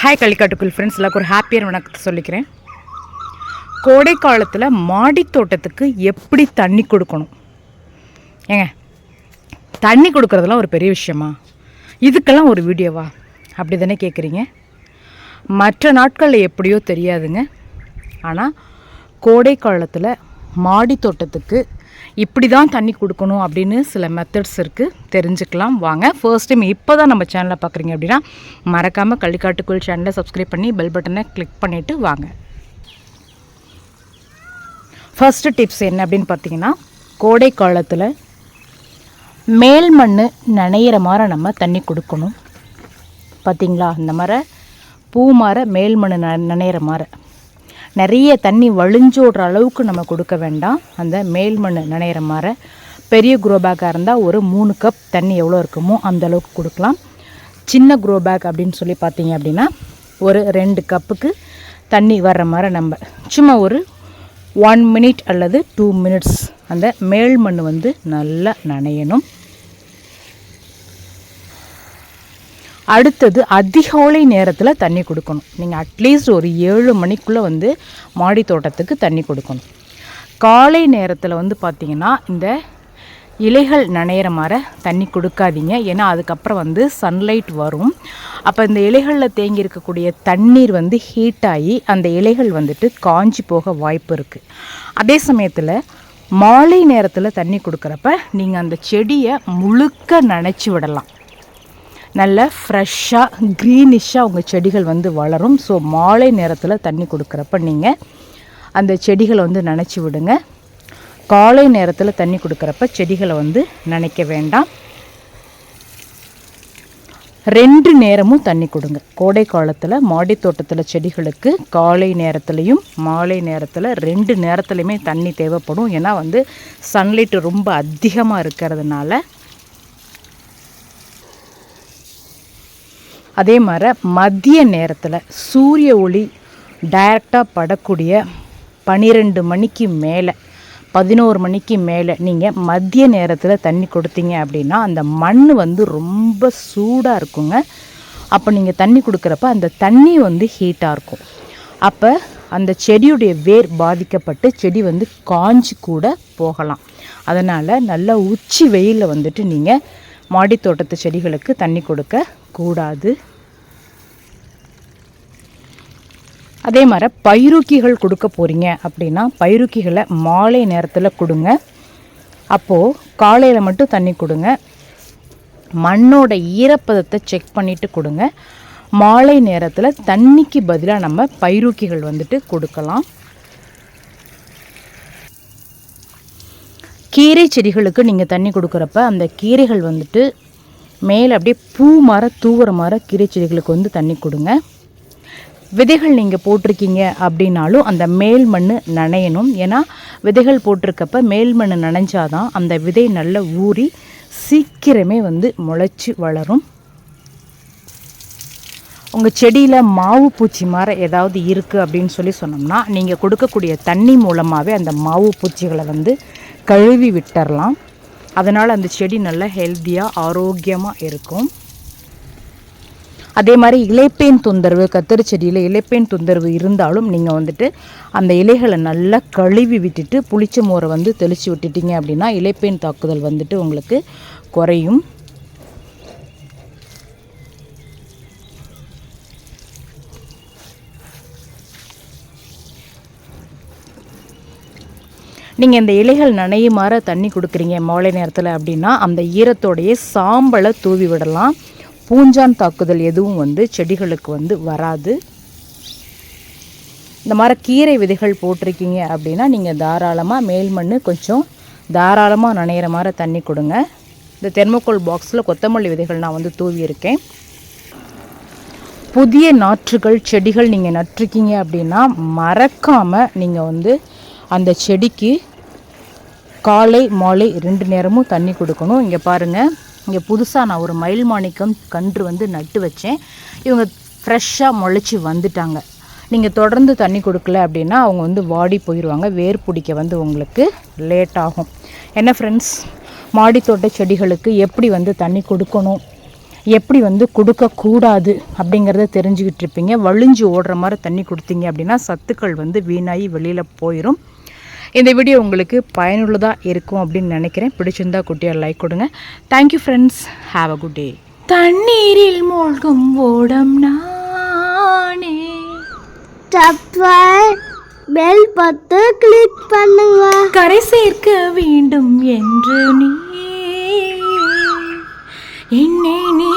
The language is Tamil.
ஹாய் களிக்காட்டுக்குள் ஃப்ரெண்ட்ஸ் எல்லாருக்கும் ஒரு ஹாப்பியர் வணக்கத்தை சொல்லிக்கிறேன். கோடை காலத்தில் மாடி தோட்டத்துக்கு எப்படி தண்ணி கொடுக்கணும்? ஏங்க தண்ணி கொடுக்குறதெல்லாம் ஒரு பெரிய விஷயமா? இதுக்கெல்லாம் ஒரு வீடியோவா? அப்படி தானே கேட்குறீங்க மற்ற நாட்களில் எப்படியோ தெரியாதுங்க. ஆனால் கோடை காலத்தில் மாடி தோட்டத்துக்கு இப்படி தான் தண்ணி கொடுக்கணும் அப்படின்னு சில மெத்தட்ஸ் இருக்குது தெரிஞ்சுக்கலாம் வாங்க. ஃபர்ஸ்ட் டைம் இப்போ தான் நம்ம சேனலை பார்க்குறீங்க அப்படின்னா மறக்காமல் கள்ளிக்காட்டுக்குள் சேனலை சப்ஸ்கிரைப் பண்ணி பெல் பட்டனை கிளிக் பண்ணிவிட்டு வாங்க. ஃபஸ்ட்டு டிப்ஸ் என்ன அப்படின்னு பார்த்தீங்கன்னா கோடை காலத்தில் மேல் மண் நனையிற மாதிரி நம்ம தண்ணி கொடுக்கணும். பார்த்தீங்களா இந்த மாதிரி பூ மாற மேல் மண் ந நனையிற மாதிரி. நிறைய தண்ணி வழிஞ்சோடுற அளவுக்கு நம்ம கொடுக்க வேண்டாம். அந்த மேல் மண் நினைகிற மாதிரி. பெரிய க்ரோ பேக்காக இருந்தால் ஒரு மூணு கப் தண்ணி எவ்வளோ இருக்குமோ அந்த அளவுக்கு கொடுக்கலாம். சின்ன க்ரோ பேக் அப்படின்னு சொல்லி பார்த்தீங்க அப்படின்னா ஒரு ரெண்டு கப்புக்கு தண்ணி வர்ற மாதிரி நம்ம. சும்மா ஒரு ஒன் மினிட் அல்லது டூ மினிட்ஸ் அந்த மேல் மண் வந்து நல்லா நனையணும். அடுத்தது அதிகாலை நேரத்தில் தண்ணி கொடுக்கணும். நீங்கள் அட்லீஸ்ட் ஒரு ஏழு மணிக்குள்ளே வந்து மாடி தோட்டத்துக்கு தண்ணி கொடுக்கணும். காலை நேரத்தில் வந்து பார்த்திங்கன்னா இந்த இலைகள் நனையிற மாதிரி தண்ணி கொடுக்காதீங்க. ஏன்னா அதுக்கப்புறம் வந்து சன்லைட் வரும். அப்போ இந்த இலைகளில் தேங்கி இருக்கக்கூடிய தண்ணீர் வந்து ஹீட் ஆகி அந்த இலைகள் வந்துட்டு காஞ்சி போக வாய்ப்பு இருக்குது அதே சமயத்தில் மாலை நேரத்தில் தண்ணி கொடுக்குறப்ப நீங்கள் அந்த செடியை முழுக்க நனைச்சி விடலாம். நல்ல ஃப்ரெஷ்ஷாக க்ரீனிஷாக உங்கள் செடிகள் வந்து வளரும். ஸோ மாலை நேரத்தில் தண்ணி கொடுக்குறப்ப நீங்கள் அந்த செடிகளை வந்து நனைச்சி விடுங்க. காலை நேரத்தில் தண்ணி கொடுக்குறப்ப செடிகளை வந்து நனைக்க வேண்டாம். ரெண்டு நேரமும் தண்ணி கொடுங்க. கோடை காலத்தில் மாடி தோட்டத்தில் செடிகளுக்கு காலை நேரத்துலையும் மாலை நேரத்தில் ரெண்டு நேரத்துலையுமே தண்ணி தேவைப்படும். ஏன்னா வந்து சன்லைட் ரொம்ப அதிகமாக இருக்கிறதுனால அதே மாதிரி மதிய நேரத்தில் சூரிய ஒளி டைரக்டாக படக்கூடிய பன்னிரெண்டு மணிக்கு மேலே பதினோரு மணிக்கு மேலே நீங்கள் மதிய நேரத்தில் தண்ணி கொடுத்தீங்க அப்படின்னா அந்த மண் வந்து ரொம்ப சூடாக இருக்குங்க. அப்போ நீங்கள் தண்ணி கொடுக்குறப்ப அந்த தண்ணி வந்து ஹீட்டாக இருக்கும். அப்போ அந்த செடியுடைய வேர் பாதிக்கப்பட்டு செடி வந்து காஞ்சி கூட போகலாம். அதனால் நல்ல உச்சி வெயிலில் வந்துட்டு நீங்கள் மாடி தோட்டத்து செடிகளுக்கு தண்ணி கொடுக்க கூடாது. அதே மாதிரி பைருக்கிகள் கொடுக்க போகிறீங்க அப்படின்னா பைருக்கிகளை மாலை நேரத்தில் கொடுங்க. அப்போது காலையில் மட்டும் தண்ணி கொடுங்க. மண்ணோட ஈரப்பதத்தை செக் பண்ணிவிட்டு கொடுங்க. மாலை நேரத்தில் தண்ணிக்கு பதிலாக நம்ம பயிரூக்கிகள் வந்துட்டு கொடுக்கலாம். கீரை செடிகளுக்கு நீங்கள் தண்ணி கொடுக்குறப்ப அந்த கீரைகள் வந்துட்டு மேலே அப்படியே பூ மர தூவுற மர கீரை செடிகளுக்கு வந்து தண்ணி கொடுங்க. விதைகள் நீங்கள் போட்டிருக்கீங்க அப்படின்னாலும் அந்த மேல் மண் நனையணும். ஏன்னா விதைகள் போட்டிருக்கப்ப மேல் மண் நனைஞ்சாதான் அந்த விதை நல்லா ஊறி சீக்கிரமே வந்து முளைச்சி வளரும். உங்கள் செடியில் மாவு பூச்சி மாதிரி ஏதாவது இருக்குது அப்படின்னு சொல்லி சொன்னோம்னா நீங்கள் கொடுக்கக்கூடிய தண்ணி மூலமாகவே அந்த மாவு பூச்சிகளை வந்து கழுவி விட்டுறலாம். அதனால் அந்த செடி நல்லா ஹெல்த்தியாக ஆரோக்கியமாக இருக்கும். அதே மாதிரி இலைப்பேன் தொந்தரவு கத்திரி செடியில் இலைப்பேன் தொந்தரவு இருந்தாலும் நீங்கள் வந்துட்டு அந்த இலைகளை நல்லா கழுவி விட்டுட்டு புளிச்ச மோரை வந்து தெளித்து விட்டுட்டீங்க அப்படின்னா இலைப்பேன் தாக்குதல் வந்துட்டு உங்களுக்கு குறையும். நீங்கள் இந்த இலைகள் நனையுமாற தண்ணி கொடுக்குறீங்க மாலை நேரத்தில் அப்படின்னா அந்த ஈரத்தோடைய சாம்பலை தூவி விடலாம். பூஞ்சான் தாக்குதல் எதுவும் வந்து செடிகளுக்கு வந்து வராது. இந்த மாதிரி கீரை விதைகள் போட்டிருக்கீங்க அப்படின்னா நீங்கள் தாராளமாக மேல் மண் கொஞ்சம் தாராளமாக நனையிற மாதிரி தண்ணி கொடுங்க. இந்த தெர்மோகோல் பாக்ஸில் கொத்தமல்லி விதைகள் நான் வந்து தூவியிருக்கேன் புதிய நாற்றுகள் செடிகள் நீங்கள் நட்டிருக்கீங்க அப்படின்னா மறக்காமல் நீங்கள் வந்து அந்த செடிக்கு காலை மாலை ரெண்டு நேரமும் தண்ணி கொடுக்கணும். இங்கே பாருங்கள் இங்கே புதுசாக நான் ஒரு மயில் மாணிக்கம் கன்று வந்து நட்டு வச்சேன். இவங்க ஃப்ரெஷ்ஷாக முளைச்சி வந்துட்டாங்க. நீங்கள் தொடர்ந்து தண்ணி கொடுக்கல அப்படின்னா அவங்க வந்து வாடி போயிடுவாங்க வேர் பிடிக்க வந்து உங்களுக்கு லேட் ஆகும். என்ன ஃப்ரெண்ட்ஸ் மாடித்தோட்ட தோட்ட செடிகளுக்கு எப்படி வந்து தண்ணி கொடுக்கணும்? எப்படி வந்து கொடுக்கக்கூடாது அப்படிங்கிறத தெரிஞ்சுக்கிட்டு இருப்பீங்க. வழிஞ்சு ஓடுற மாதிரி தண்ணி கொடுத்தீங்க அப்படின்னா சத்துக்கள் வந்து வீணாகி வெளியில் போயிடும் இந்த வீடியோ உங்களுக்கு பயனுள்ளதாக இருக்கும் அப்படின்னு நினைக்கிறேன். பிடிச்சிருந்தா குட்டியாக லைக் கொடுங்க. Thank you friends have a good day தண்ணீரில் மூழ்கும் ஓடம் நானே. பெல் பத்து. கிளிக் பண்ணுங்க. கரை சேர்க்க வேண்டும் என்று நீ என்னை நீ